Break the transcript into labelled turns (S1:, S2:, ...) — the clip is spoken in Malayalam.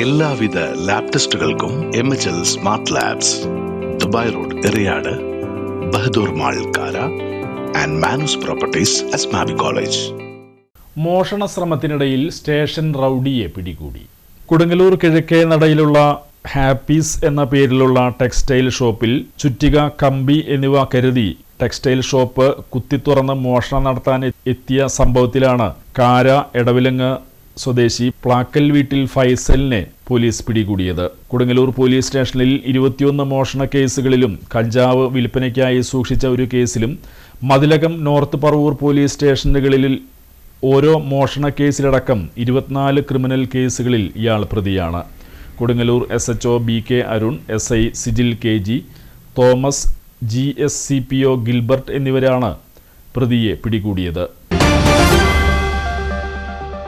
S1: എല്ലാവിധ lab ടെസ്റ്റുകൾക്കും M H L smart labs Dubai road Eriyad Bahadur mall Kara and Manus properties Asmabi college
S2: മോഷണ ശ്രമത്തിനിടയിൽ സ്റ്റേഷൻ റൌഡിയെ പിടികൂടി. കൊടുങ്ങല്ലൂർ കിഴക്കേ നടയിലുള്ള ഹാപ്പീസ് എന്ന പേരിലുള്ള ടെക്സ്റ്റൈൽ ഷോപ്പിൽ ചുറ്റിക കമ്പി എന്നിവ കരുതി ടെക്സ്റ്റൈൽ ഷോപ്പ് കുത്തിത്തുറന്ന് മോഷണം നടത്താൻ എത്തിയ സംഭവത്തിലാണ് കാര എടവിലങ്ങ് സ്വദേശി പ്ലാക്കൽ വീട്ടിൽ ഫൈസലിനെ പോലീസ് പിടികൂടിയത്. കൊടുങ്ങല്ലൂർ പോലീസ് സ്റ്റേഷനിൽ ഇരുപത്തിയൊന്ന് മോഷണ കേസുകളിലും കഞ്ചാവ് വിൽപ്പനയ്ക്കായി സൂക്ഷിച്ച ഒരു കേസിലും മതിലകം നോർത്ത് പറവൂർ പോലീസ് സ്റ്റേഷനുകളിൽ ഓരോ മോഷണ കേസിലടക്കം ഇരുപത്തിനാല് ക്രിമിനൽ കേസുകളിൽ ഇയാൾ പ്രതിയാണ്. Kodungallur S H O B K Arun S I Sijil K G Thomas G S C P O Gilbert എന്നിവരാണ് പ്രതിയെ പിടികൂടിയത്.